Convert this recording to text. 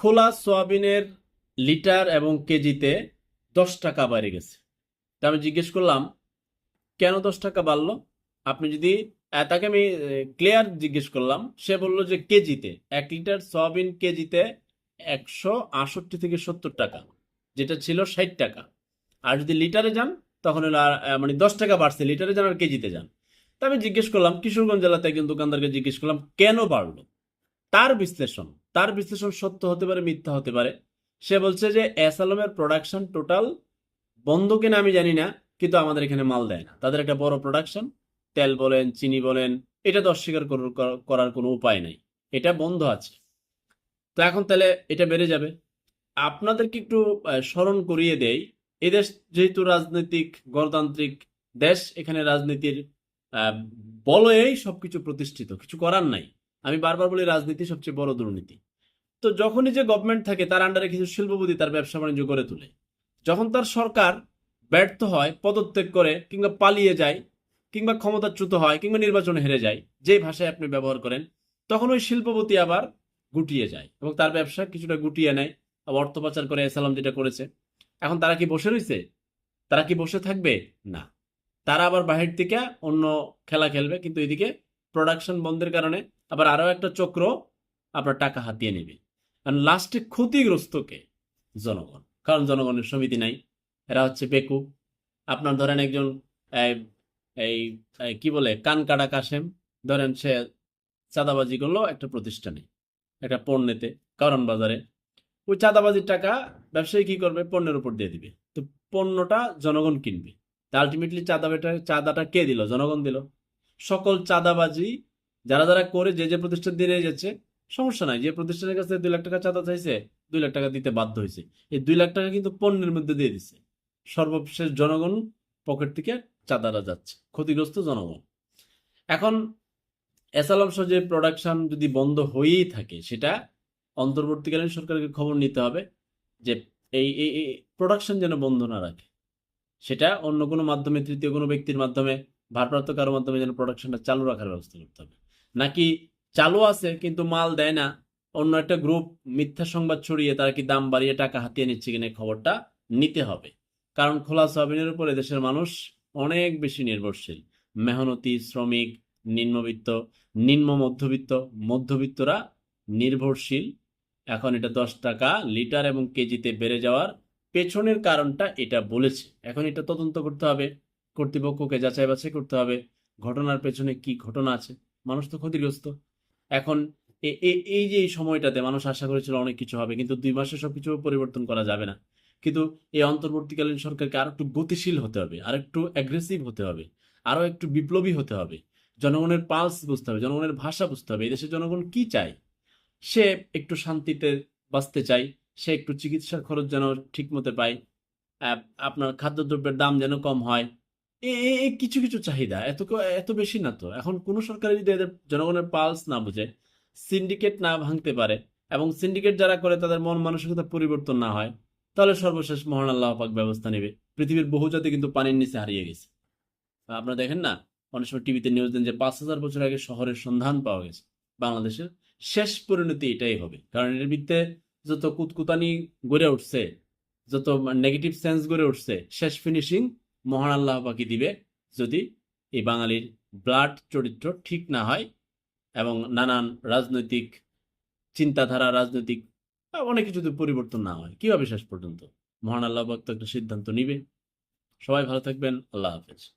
খোলা সোয়াবিনের লিটার এবং কেজিতে দশ টাকা বেড়ে গেছে। তা আমি জিজ্ঞেস করলাম কেন দশ টাকা বাড়লো? আপনি যদি তাকে আমি ক্লিয়ার জিজ্ঞেস করলাম সে বলল যে কেজিতে এক লিটার সয়াবিন কেজিতে একশো আষট্টি থেকে সত্তর টাকা যেটা ছিল ষাট টাকা। আর যদি লিটারে যান তখন হলো আর, মানে দশ টাকা বাড়ছে লিটারে যান আর কেজিতে যান। তা আমি জিজ্ঞেস করলাম কিশোরগঞ্জ জেলাতে একজন দোকানদারকে জিজ্ঞেস করলাম কেন বাড়লো? তার বিশ্লেষণ তার বিশ্লেষণ সত্য হতে পারে, মিথ্যা হতে পারে। সে বলছে যে, এস আলমের প্রোডাকশন টোটাল বন্ধ কিনা আমি জানি না, কিন্তু আমাদের এখানে মাল দেয় না। তাদের একটা বড় প্রোডাকশন তেল বলেন, চিনি বলেন, এটা তো অস্বীকার কর- কর- করার কোনো উপায় নাই। এটা বন্ধ আছে। তো এখন তাহলে এটা বেড়ে যাবে। আপনাদেরকে একটু স্মরণ করিয়ে দেই এদেশ যেহেতু রাজনৈতিক, গণতান্ত্রিক দেশ, এখানে রাজনীতির বলয়েই সবকিছু প্রতিষ্ঠিত। কিছু করার নাই। আমি বারবার বলি, রাজনীতি সবচেয়ে বড় দুর্নীতি। তো যখনই যে গভর্নমেন্ট থাকে, তার আন্ডারে কিছু শিল্পপতি তার ব্যবসা বাণিজ্য করে তোলে। যখন তার সরকার ব্যর্থ হয়, পদত্যাগ করে, কিংবা পালিয়ে যায়, কিংবা ক্ষমতাচ্যুত হয়, কিংবা নির্বাচনে হেরে যায়, যে ভাষায় আপনি ব্যবহার করেন, তখন ওই শিল্পপতি আবার গুটিয়ে যায় এবং তার ব্যবসা কিছুটা গুটিয়ে নেয়। আবার অর্থ পাচার করে এসালাম যেটা করেছে। এখন তারা কি বসে রয়েছে তারা কি বসে থাকবে? না। তারা আবার বাহির থেকে অন্য খেলা খেলবে, কিন্তু এদিকে প্রোডাকশন বন্ধের কারণে আবার আরও একটা চক্র আপনার টাকা হাতিয়ে নেবে। কারণ লাস্টে ক্ষতিগ্রস্তকে জনগণ, কারণ জনগণের সমিতি নাই। এরা হচ্ছে বেকু আপনার ধরেন একজন, এই কি বলে, কান কাটা কাশেম ধরেন সে চাঁদাবাজি করল একটা প্রতিষ্ঠানে, একটা পণ্যেতে কারণ বাজারে ওই চাঁদাবাজির টাকা ব্যবসায়ী কি করবে? পণ্যের উপর দিয়ে দিবে। তো পণ্যটা জনগণ কিনবে। তা আলটিমেটলি চাঁদাটা চাঁদাটা কে দিল? জনগণ দিল। সকল চাঁদাবাজি যারা যারা করে, যে যে প্রতিষ্ঠান দিয়ে যাচ্ছে সমস্যা নাই, যে প্রতিষ্ঠানের কাছে দুই লাখ টাকা চাঁদা চাইছে, দুই লাখ টাকা দিতে বাধ্য হয়েছে। এই দুই লাখ টাকা কিন্তু পণ্যের মধ্যে দিয়ে দিচ্ছে সর্বশেষ জনগণ পকেট থেকে চাঁদাটা যাচ্ছে, ক্ষতিগ্রস্ত জনগণ। এখন এসালাম সহ যে প্রোডাকশন যদি বন্ধ হয়েই থাকে, সেটা অন্তর্বর্তীকালীন সরকারকে খবর নিতে হবে যে এই এই প্রোডাকশন যেন বন্ধ না রাখে। সেটা অন্য কোনো মাধ্যমে, তৃতীয় কোনো ব্যক্তির মাধ্যমে, ভারপ্রাপ্ত কারোর মাধ্যমে যেন প্রোডাকশনটা চালু রাখার ব্যবস্থা করতে হবে। নাকি চালু আছে, কিন্তু মাল দেয় না। অন্য একটা গ্রুপ মিথ্যা সংবাদ ছড়িয়ে তারা কি দাম বাড়িয়ে টাকা হাতিয়ে নিচ্ছে কিনা খবরটা নিতে হবে। কারণ খোলা সয়াবিনের উপরে দেশের মানুষ অনেক বেশি নির্ভরশীল। মেহনতি, শ্রমিক, নিম্নবিত্ত, নিম্ন মধ্যবিত্ত, মধ্যবিত্তরা নির্ভরশীল। এখন এটা দশ টাকা লিটার এবং কেজিতে বেড়ে যাওয়ার পেছনের কারণটা এটা বলেছে। এখন এটা তদন্ত করতে হবে। কর্তৃপক্ষকে যাচাই বাছাই করতে হবে। ঘটনার পেছনে কি ঘটনা আছে? মানুষ তো ক্ষতিগ্রস্ত। এখন এই যে এই সময়টাতে মানুষ আশা করেছিল অনেক কিছু হবে, কিন্তু দুই মাসে সবকিছু পরিবর্তন করা যাবে না। কিন্তু এই অন্তর্বর্তীকালীন সরকারকে আরও একটু গতিশীল হতে হবে আর একটু অ্যাগ্রেসিভ হতে হবে আরও একটু বিপ্লবী হতে হবে। জনগণের পালস বুঝতে হবে, জনগণের ভাষা বুঝতে হবে দেশের জনগণ কি চায়? সে একটু শান্তিতে বাঁচতে চায়, সে একটু চিকিৎসার খরচ যেন ঠিক মতো পায় আপনার খাদ্যদ্রব্যের দাম যেন কম হয় কিছু কিছু চাহিদা। এত এত বেশি না তো। এখন কোনো সরকার যদি জনগণের পালস না বুঝে সিন্ডিকেট না ভাঙতে পারে এবং সিন্ডিকেট যারা করে তাদের মন মানসিকতা পরিবর্তন না হয়, তাহলে সর্বশেষ মহান আল্লাহ পাক ব্যবস্থা নেবে। পৃথিবীর বহু জাতি কিন্তু পানির নিচে হারিয়ে গেছে। আপনারা দেখেন না, অনেক সময় টিভিতে নিউজ দেন যে পাঁচ হাজার বছর আগে শহরের সন্ধান পাওয়া গেছে। বাংলাদেশের শেষ পরিণতি এটাই হবে। কারণ এর ভিত্তে যত কুতকুতানি গড়ে উঠছে, যত নেগেটিভ সেন্স গড়ে উঠছে, শেষ ফিনিশিং মহান আল্লাহ পাকি দিবে যদি এই বাঙালির ব্লাড চরিত্র ঠিক না হয় এবং নানান রাজনৈতিক চিন্তাধারা, রাজনৈতিক অনেক কিছুতে পরিবর্তন না হয়। কীভাবে শেষ পর্যন্ত? মহান আল্লাহ পাক তো একটা সিদ্ধান্ত নিবে। সবাই ভালো থাকবেন। আল্লাহ হাফেজ।